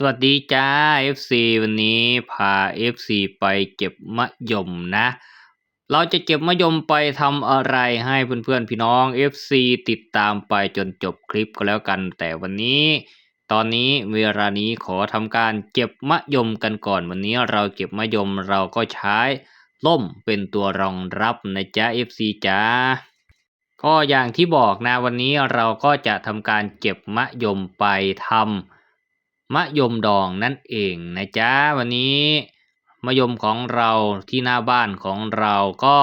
สวัสดีจ้า FC วันนี้พา FC ไปเก็บมะยมนะ เราจะเก็บมะยมไปทำอะไรให้เพื่อนๆพี่น้อง FC ติดตามไปจนจบคลิปก็แล้วกัน แต่วันนี้ ตอนนี้เวลานี้ขอทำการเก็บมะยมกันก่อน วันนี้เราเก็บมะยมเราก็ใช้ล่มเป็นตัวรองรับนะจ๊ะ FC จ้าก็อย่างที่บอกนะวันนี้เราก็จะทำการเก็บมะยมไปทำ มะยมดองนั่นเองนะจ๊ะวันนี้มะยมของเราที่หน้าบ้านของเราก็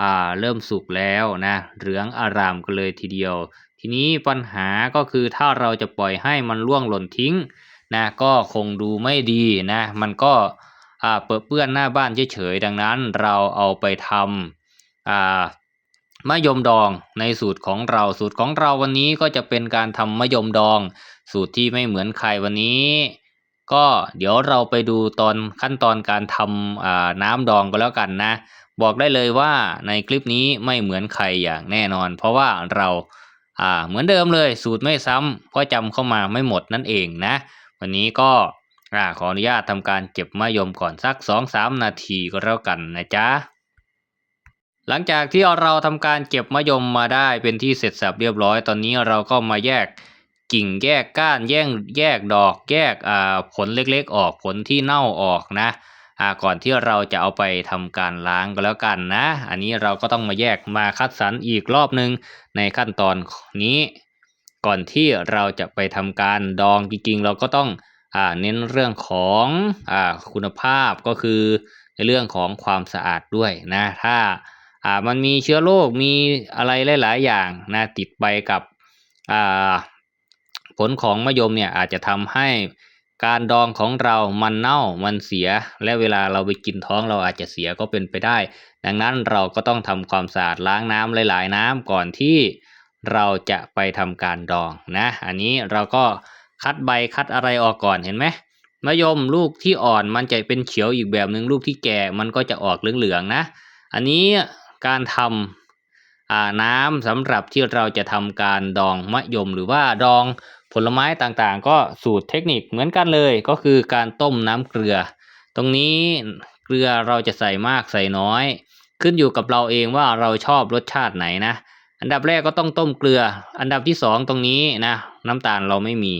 อ่าเริ่มสุกแล้วนะเหลืองอารามกันเลยทีเดียว ทีนี้ปัญหาก็คือถ้าเราจะปล่อยให้มันร่วงหล่นทิ้งนะก็คงดูไม่ดีนะมันก็อ่าเปื้อนเปื้อนหน้าบ้านเฉยๆดังนั้นเราเอาไปทำอ่า มะยมดองในสูตรของเราสูตรของเราวันนี้ก็จะเป็นการทำมะยมดอง สูตรที่ไม่เหมือนใครวันนี้ ก็เดี๋ยวเราไปดูตอนขั้นตอนการทำน้ำดองก็แล้วกันนะ บอกได้เลยว่าในคลิปนี้ไม่เหมือนใครอย่างแน่นอน เพราะว่าเราเหมือนเดิมเลยสูตรไม่ซ้ำก็จำเข้ามาไม่หมดนั่นเองนะ วันนี้ก็อขออนุญาตทำการเก็บมะยมก่อนสัก 2-3 นาทีก็แล้วกันนะจ๊ะ หลังจากที่เราทำการเก็บมะยมมาได้เป็นที่เสร็จสับเรียบร้อย ตอนนี้เราก็มาแยกกิ่งแยกก้านแยกแยกดอก แยกผลเล็กๆ ออกผลที่เน่าออกนะก่อนที่เราจะเอาไปทำการล้างก็แล้วกันนะ อันนี้เราก็ต้องมาแยกมาคัดสรรอีกรอบหนึ่งในขั้นตอนนี้ ก่อนที่เราจะไปทำการดองจริงๆ เราก็ต้องอเน้นเรื่องของอคุณภาพก็คือในเรื่องของความสะอาดด้วยนะถ้า อ่ามันมีเชื้อโรคมีอะไรหลาย ๆ อย่างนะติดไปกับอ่าผลของมะยมเนี่ยอาจจะทำให้การดองของเรามันเน่ามันเสีย และเวลาเราไปกินท้องเราอาจจะเสียก็เป็นไปได้ ดังนั้นเราก็ต้องทำความสะอาดล้างน้ำหลาย ๆ น้ำก่อนที่เราจะไปทำการดองนะ อันนี้เราก็คัดใบคัดอะไรออกก่อนเห็นไหมมะยมลูกที่อ่อนมันจะเป็นเขียวอีกแบบหนึ่งลูกที่แก่มันก็จะออกเหลืองๆนะ อันนี้ การทำน้ำสำหรับที่เราจะทำการดองมะยม หรือว่าดองผลไม้ต่างๆ ก็สูตรเทคนิคเหมือนกันเลยก็คือการต้มน้ำเกลือ ตรงนี้เกลือเราจะใส่มากใส่น้อย ขึ้นอยู่กับเราเองว่าเราชอบรสชาติไหนนะ อันดับแรกก็ต้องต้มเกลือ อันดับที่สองตรงนี้นะน้ำตาลเราไม่มี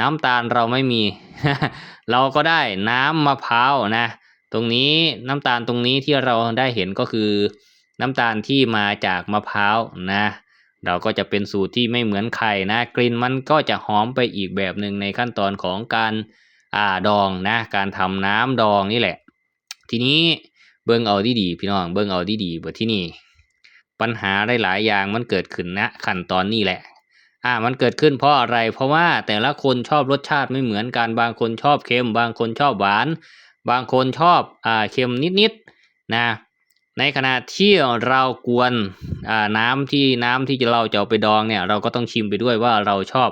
น้ำตาลเราไม่มี เราก็ได้น้ำมะพร้าวนะ ตรงนี้น้ำตาลตรงนี้ที่เราได้เห็นก็คือ น้ำตาลที่มาจากมะพร้าวนะ เราก็จะเป็นสูตรที่ไม่เหมือนใครนะ กลิ่นมันก็จะหอมไปอีกแบบหนึ่งในขั้นตอนของการอ่าดองนะ การทำน้ำดองนี่แหละ ทีนี้เบิ่งเอาดีๆพี่น้องเบิ่งเอาดีๆบทที่นี่ปัญหาหลายๆอย่างมันเกิดขึ้นณขั้นตอนนี้แหละอ่ามันเกิดขึ้นเพราะอะไร เพราะว่าแต่ละคนชอบรสชาติไม่เหมือนกันบางคนชอบเค็ม บางคนชอบหวาน บางคนชอบอ่าเค็มนิดๆนะ ในขณะที่เรากวนน้ำที่น้ำที่เราจะเอาไปดองเนี่ยเราก็ต้องชิมไปด้วยว่าเราชอบ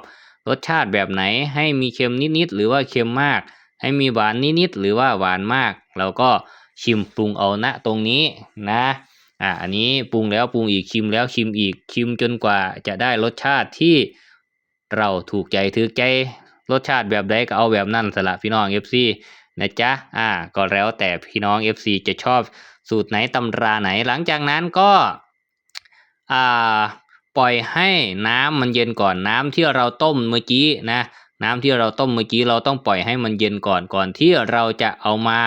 รสชาติแบบไหน ให้มีเค็มนิดๆหรือว่าเค็มมาก ให้มีหวานนิดๆหรือว่าหวานมาก เราก็ชิมปรุงเอาณตรงนี้นะอ่าอันนี้ปรุงแล้วปรุงอีกชิมแล้วชิมอีกชิมจนกว่าจะได้รสชาติที่เราถูกใจถือใจรสชาติแบบใดก็เอาแบบนั้นสละพี่น้อง FC นะจ๊ะอ่าก็แล้วแต่พี่น้อง FC จะชอบ สูตรไหนตำราไหน หลังจากนั้นก็ปล่อยให้น้ำมันเย็นก่อนน้ำที่เราต้มเมื่อกี้นะน้ำที่เราต้มเมื่อกี้เราต้องปล่อยให้มันเย็นก่อนก่อนที่เราจะเอามา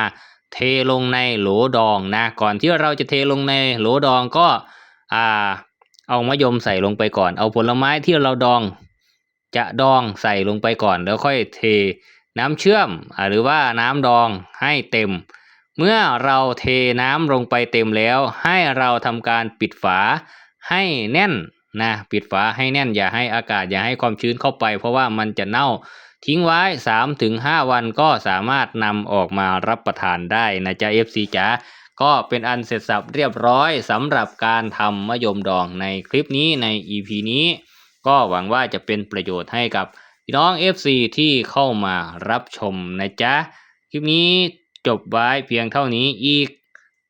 เทลงในโหลดองนะก่อนที่เราจะเทลงในโหลดองก็เอามะยมใส่ลงไปก่อน เอาผลไม้ที่เราดองจะดองใส่ลงไปก่อนแล้วค่อยเทน้ำเชื่อมอหรือว่าน้ำดองให้เต็ม เมื่อเราเทน้ำลงไปเต็มแล้ว ให้เราทำการปิดฝาให้แน่นนะปิดฝาให้แน่นอย่าให้อากาศอย่าให้ความชื้นเข้าไป เพราะว่ามันจะเน่าทิ้งไว้ 3-5 วันก็สามารถนำออกมารับประทานได้นะจ๊ะ FC จ๋าก็เป็นอันเสร็จสับเรียบร้อยสำหรับการทำมะยมดองในคลิปนี้ใน EP นี้ ก็หวังว่าจะเป็นประโยชน์ให้กับพี่น้อง FC ที่เข้ามารับชมนะจ๊ะ คลิปนี้ จบไว้เพียงเท่านี้อีก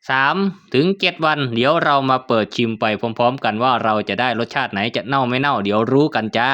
3 ถึง 7 วัน เดี๋ยวเรามาเปิดชิมไปพร้อม ๆ กันว่าเราจะได้รสชาติไหนจะเน่าไม่เน่า เดี๋ยวรู้กันจ้า